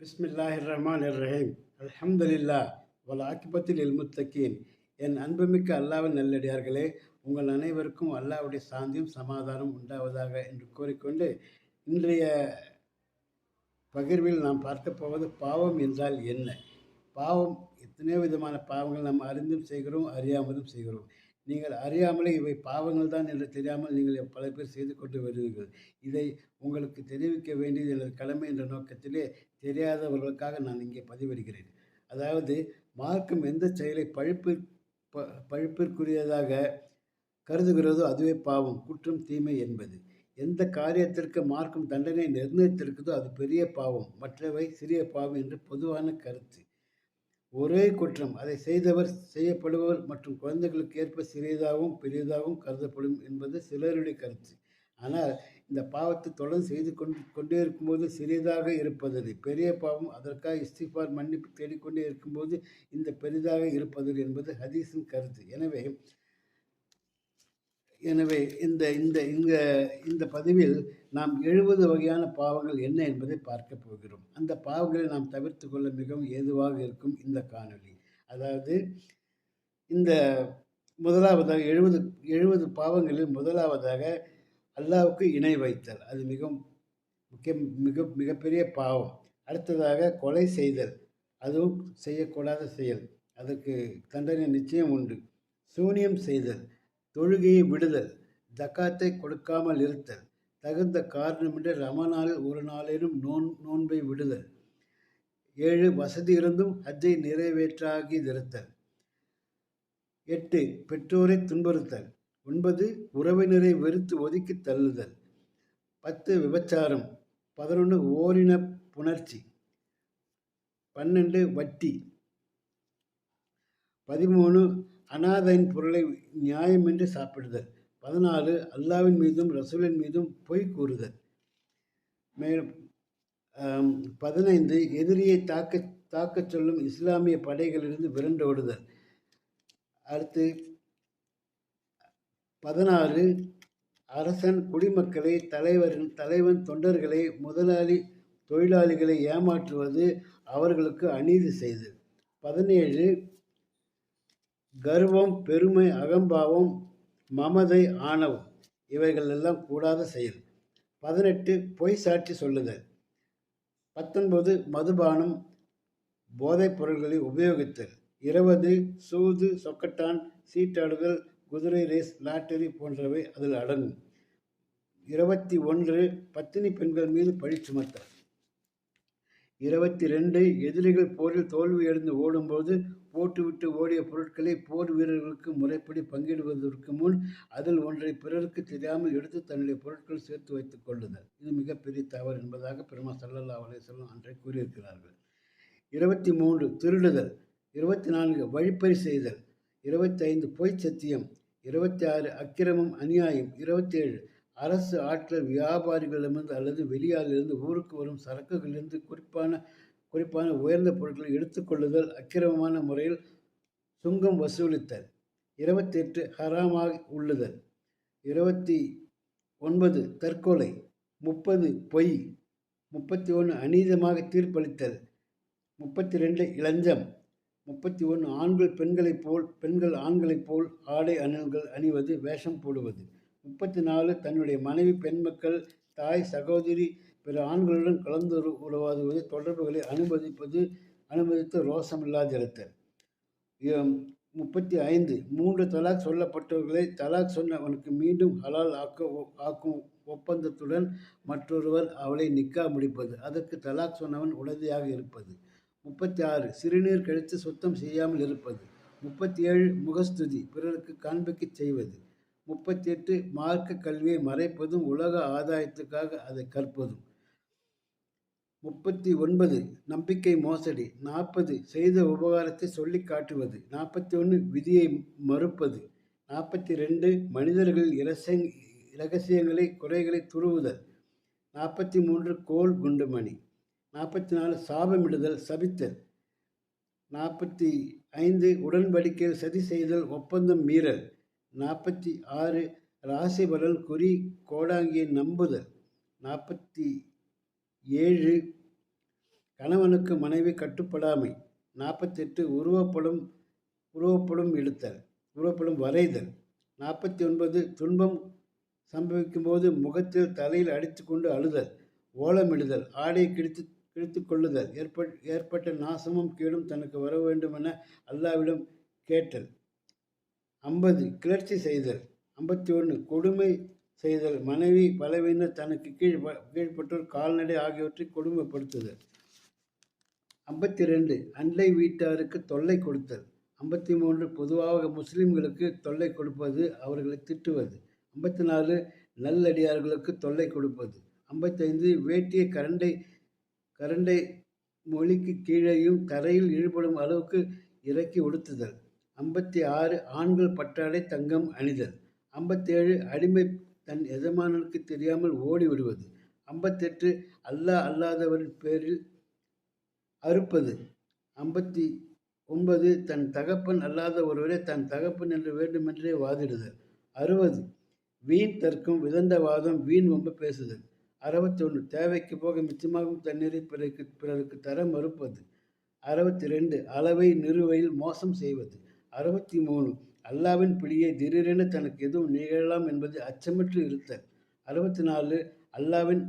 பிஸ்மில்லாஹிர் ரஹ்மான் ரஹீம் அல்ஹம்துலில்லா வல ஆக்கிபத்தில் இல்முத்தக்கீன் என் அன்புமிக்க அல்லாவின் நல்லடியார்களே உங்கள் அனைவருக்கும் அல்லாவுடைய சாந்தியும் சமாதானம் உண்டாவதாக என்று கூறிக்கொண்டு இன்றைய பகிர்வில் நாம் பார்க்க போவது பாவம் என்றால் என்ன? பாவம் எத்தனையோ விதமான பாவங்கள் நாம் அறிந்தும் செய்கிறோம் அறியாமலும் செய்கிறோம். நீங்கள் அறியாமலே இவை பாவங்கள் தான் என்று தெரியாமல் நீங்கள் பல பேர் செய்து கொண்டு வருவீர்கள். இதை உங்களுக்கு தெரிவிக்க வேண்டியது எனது கடமை என்ற நோக்கத்திலே தெரியாதவர்களுக்காக நான் இங்கே பதிவிடுகிறேன். அதாவது மார்க்கம் எந்த செயலை பழிப்பு ப பழிப்பிற்குரியதாக கருதுகிறதோ அதுவே பாவம் குற்றம் தீமை என்பது. எந்த காரியத்திற்கு மார்க்கம் தண்டனை நிர்ணயித்திருக்குதோ அது பெரிய பாவம் மற்றவை சிறிய பாவம் என்று பொதுவான கருத்து. ஒரே குற்றம். அதை செய்தவர் செய்யப்படுபவர் மற்றும் குழந்தைகளுக்கு ஏற்ப சிறியதாகவும் பெரியதாகவும் கருதப்படும் என்பது சிலருடைய கருத்து. ஆனால் இந்த பாவத்தை தொடர்ந்து செய்து கொண்டு கொண்டே இருக்கும்போது சிறியதாக இருப்பது பெரிய பாவம் அதற்காக இஸ்திஃபார் மன்னிப்பு தேடிக்கொண்டே இருக்கும்போது இந்த பெரிதாக இருப்பது என்பது ஹதீஸின் கருத்து. எனவே எனவே இந்த இந்த இந்த இந்த பதிவில் நாம் எழுபது வகையான பாவங்கள் என்ன என்பதை பார்க்க போகிறோம். அந்த பாவங்களை நாம் தவிர்த்து கொள்ள மிகவும் ஏதுவாக இருக்கும் இந்த காணொளி. அதாவது இந்த முதலாவதாக எழுபது எழுபது பாவங்களில் முதலாவதாக அல்லாவுக்கு இணை வைத்தல். அது மிகவும் முக்கிய மிக மிகப்பெரிய பாவம். அடுத்ததாக கொலை செய்தல். அதுவும் செய்யக்கூடாத செயல். அதற்கு தண்டனை நிச்சயம் உண்டு. சூனியம் செய்தல். தொழுகையை விடுதல் தக்காத்தை கொடுக்காமல் இருத்தல் தகுந்த காரணமின்றி ரமணாலில் ஒரு நாளேனும் நோன் நோன்பை விடுதல். ஏழு வசதி இருந்தும் ஹஜ்ஜை நிறைவேற்றாகி திருத்தல் எட்டு பெற்றோரை துன்புறுத்தல். ஒன்பது உறவினரை வெறுத்து ஒதுக்கி தள்ளுதல். பத்து விபச்சாரம். பதினொன்று ஓரின புணர்ச்சி. பன்னெண்டு வட்டி. பதிமூணு அனாதையின் பொருளை நியாயமின்றி சாப்பிடுதல். பதினாலு அல்லாவின் மீதும் ரசூலின் மீதும் பொய் கூறுதல். மேலும் பதினைந்து எதிரியை தாக்க தாக்கச் சொல்லும் இஸ்லாமிய படைகளிலிருந்து விரண்டோடுதல் அடுத்து பதினாறு அரசன் குடிமக்களை தலைவர்கள் தலைவன் தொண்டர்களை முதலாளி தொழிலாளிகளை ஏமாற்றுவது அவர்களுக்கு அநீதி செய்து பதினேழு கர்வம் பெருமை அகம்பாவம் மமதை ஆணவம் இவைகள் எல்லாம் கூடாத செயல். பதினெட்டு பொய் சாட்சி சொல்லுதல் பத்தொன்பது மதுபானம் போதைப் பொருள்களை உபயோகித்தல். இருபது சூது சொக்கட்டான் சீட்டாடுதல் குதிரை ரேஸ் லாட்டரி போன்றவை அதில் அடங்கும். இருபத்தி ஒன்று பத்தினி பெண்கள் மீது பழி சுமத்தல். இருபத்தி ரெண்டு எதிரிகள் போரில் தோல்வியடைந்து ஓடும்போது போட்டுவிட்டு ஓடிய பொருட்களை போர் வீரர்களுக்கு முறைப்படி பங்கிடுவதற்கு முன் அதில் ஒன்றை பிறருக்கு தெரியாமல் எடுத்து தன்னுடைய பொருட்கள் சேர்த்து வைத்துக் கொள்ளுதல் இது மிகப்பெரிய தவறு என்பதாக பெருமா சல்லல்லா அலேசல்லம் அன்றை கூறியிருக்கிறார்கள். இருபத்தி மூன்று திருடுதல். இருபத்தி நான்கு வழிப்பறி செய்தல். இருபத்தி ஐந்து பொய் சத்தியம். இருபத்தி ஆறு அக்கிரமம் அநியாயம். இருபத்தி ஏழு அரசு ஆட்கள் வியாபாரிகளிடமிருந்து அல்லது வெளியாலிருந்து ஊருக்கு வரும் சரக்குகளிலிருந்து குறிப்பான குறிப்பான உயர்ந்த பொருட்களை எடுத்துக்கொள்ளுதல் அக்கிரமமான முறையில் சுங்கம் வசூலித்தல். இருபத்தி எட்டு ஹராமாக உள்ளுதல். இருபத்தி ஒன்பது தற்கொலை. முப்பது பொய். முப்பத்தி ஒன்று அநீதமாக தீர்ப்பளித்தல். முப்பத்தி ரெண்டு இளஞ்சம். முப்பத்தி ஒன்று ஆண்கள் பெண்களைப் போல் பெண்கள் ஆண்களைப் போல் ஆடை அணுகள் அணிவது வேஷம் போடுவது. முப்பத்தி நாலு தன்னுடைய மனைவி பெண்மக்கள் தாய் சகோதரி பிற ஆண்களுடன் கலந்து உறவாதுவது தொடர்புகளை அனுமதிப்பது அனுமதித்து ரோசமில்லாதிருத்தல் முப்பத்தி ஐந்து மூன்று தலாக் சொல்லப்பட்டவர்களை தலாக் சொன்னவனுக்கு மீண்டும் ஹலால் ஆக்க ஆக்கும் ஒப்பந்தத்துடன் மற்றொருவர் அவளை நிக்கா முடிப்பது. அதற்கு தலாக் சொன்னவன் உடனடியாக இருப்பது. முப்பத்தி ஆறு சிறுநீர் கழித்து சுத்தம் செய்யாமல் இருப்பது. முப்பத்தி ஏழு முகஸ்துதி பிறருக்கு காண்பிக்கச் செய்வது. முப்பத்தி எட்டு மார்க்க கல்வியை மறைப்பதும் உலக ஆதாயத்துக்காக அதை கற்பதும். முப்பத்தி ஒன்பது நம்பிக்கை மோசடி. நாற்பது செய்த உபகாரத்தை சொல்லி காட்டுவது. நாற்பத்தி ஒன்று விதியை மறுப்பது. நாற்பத்தி ரெண்டு மனிதர்கள் இரசங் இரகசியங்களை குறைகளை துருவுதல். நாற்பத்தி மூன்று கோல் குண்டுமணி. நாற்பத்தி நாலு சாபமிடுதல் சபித்தல். நாற்பத்தி ஐந்து உடன்படிக்கையில் சதி செய்தல் ஒப்பந்தம் மீறல். நாற்பத்தி ஆறு ராசிபலன் குறி கோடாங்கியை நம்புதல். நாற்பத்தி ஏழு கணவனுக்கு மனைவி கட்டுப்படாமை. நாற்பத்தெட்டு உருவப்படும் உருவப்படும் இழுத்தல் உருவப்படும் வரைதல். நாற்பத்தி ஒன்பது துன்பம் சம்பவிக்கும்போது முகத்தில் தலையில் அடித்துக்கொண்டு அழுதல் ஓலமிடுதல் ஆடை கிழித்து கிழித்து கொள்ளுதல் ஏற்பட் ஏற்பட்ட நாசமும் கீழும் தனக்கு வர வேண்டும் என அல்லாவிடம் கேட்டல். ஐம்பது கிளர்ச்சி செய்தல் ஐம்பத்தி ஒன்று கொடுமை செய்தல் மனைவி பலவீனர் தனக்கு கீழ் கீழ்ப்பட்டோர் கால்நடை ஆகியவற்றை கொடுமைப்படுத்துதல். ஐம்பத்தி ரெண்டு அண்டை வீட்டாருக்கு தொல்லை கொடுத்தல். ஐம்பத்தி மூன்று பொதுவாக முஸ்லிம்களுக்கு தொல்லை கொடுப்பது அவர்களை திட்டுவது. ஐம்பத்தி நாலு நல்லடியார்களுக்கு தொல்லை கொடுப்பது. ஐம்பத்தைந்து வேட்டிய கரண்டை கரண்டை மொழிக்கு கீழேயும் தரையில் இழுபடும் அளவுக்கு இறக்கி உடுத்துதல். ஐம்பத்தி ஆறு ஆண்கள் பட்டாடை தங்கம் அணிதல். ஐம்பத்தேழு அடிமை தன் எஜமானனுக்கு தெரியாமல் ஓடி விடுவது ஐம்பத்தெட்டு அல்லாஹ் அல்லாதவரின் பேரில் அறுப்பது. ஐம்பத்தி ஒன்பது தன் தகப்பன் அல்லாத ஒருவரை தன் தகப்பன் என்று வேண்டுமென்றே வாதிடுதல். அறுபது வீண் தர்க்கம் விதந்தவாதம் வீண் ஒம்ப பேசுதல். அறுபத்தொன்று தேவைக்கு போக மிச்சமாகும் தண்ணீரை பிறருக்கு பிறருக்கு தர மறுப்பது. அறுபத்தி ரெண்டு அளவை நிறுவையில் மோசம் செய்வது. அறுபத்தி மூணு அல்லாவின் பிடியை திடீரென தனக்கு எதுவும் நிகழலாம் என்பது அச்சமற்று இருத்தல். அறுபத்தி நாலு அல்லாவின்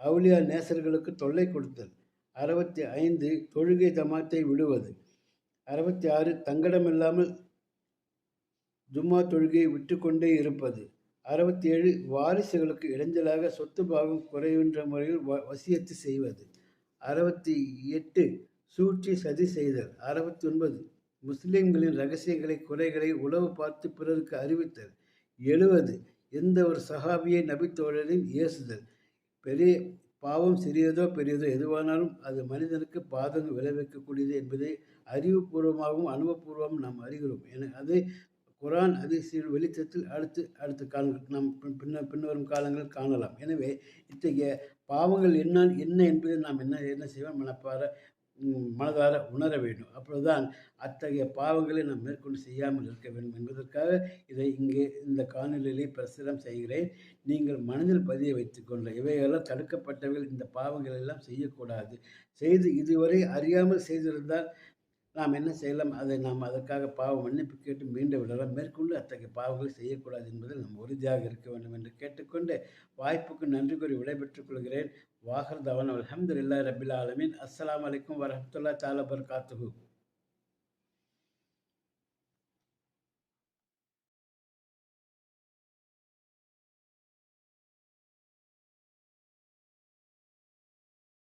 அவுலியா நேசர்களுக்கு தொல்லை கொடுத்தல். அறுபத்தி ஐந்து தொழுகை தமாத்தை விடுவது. அறுபத்தி ஆறு தங்கடமில்லாமல் ஜும்மா தொழுகையை விட்டுக்கொண்டே இருப்பது. அறுபத்தி ஏழு வாரிசுகளுக்கு இடைஞ்சலாக சொத்து பாகம் குறைகின்ற முறையில் வ வசியத்து செய்வது. அறுபத்தி எட்டு சூழ்ச்சி சதி செய்தல். அறுபத்தி ஒன்பது முஸ்லிம்களின் ரகசியங்களை குறைகளை உளவு பார்த்து பிறருக்கு அறிவித்தல். எழுவது எந்த ஒரு சஹாபியை நபித்தோழரின் இயேசுதல் பெரிய பாவம் சிறியதோ பெரியதோ எதுவானாலும் அது மனிதனுக்கு பாதங்கள் விளைவிக்கக்கூடியது என்பதை அறிவுபூர்வமாகவும் அனுபவபூர்வமாகவும் நாம் அறிகிறோம். என அதை குரான் அதிசய வெளிச்சத்தில் அடுத்து அடுத்த காலங்கள் நாம் பின்ன பின்வரும் காலங்களில் காணலாம். எனவே இத்தகைய பாவங்கள் என்ன என்ன என்பதை நாம் என்ன என்ன செய்வோம்? மனப்பார மனதார உணர வேண்டும். அப்பொழுதுதான் அத்தகைய பாவங்களை நாம் மேற்கொண்டு செய்யாமல் இருக்க வேண்டும் என்பதற்காக இதை இங்கே இந்த காணொலியிலே பிரசுரம் செய்கிறேன். நீங்கள் மனதில் பதிய வைத்துக்கொண்ட இவையெல்லாம் தடுக்கப்பட்டவர்கள் இந்த பாவங்கள் எல்லாம் செய்யக்கூடாது. செய்து இதுவரை அறியாமல் செய்திருந்தால் நாம் என்ன செய்யலாம்? அதை நாம் அதற்காக பாவ மன்னிப்பு கேட்டு மீண்டு விடலாம். மேற்கொண்டு அத்தகைய பாவங்களை செய்யக்கூடாது என்பதில் நாம் உறுதியாக இருக்க வேண்டும் என்று கேட்டுக்கொண்டு வாய்ப்புக்கு நன்றி கூறி விடைபெற்றுக் கொள்கிறேன். வாகர் தவன் அலமது இல்லா ரபில் ஆலமின். அஸ்லாம் வலைக்கம் வரமத்துல்லா தாலா பர்காத்துகு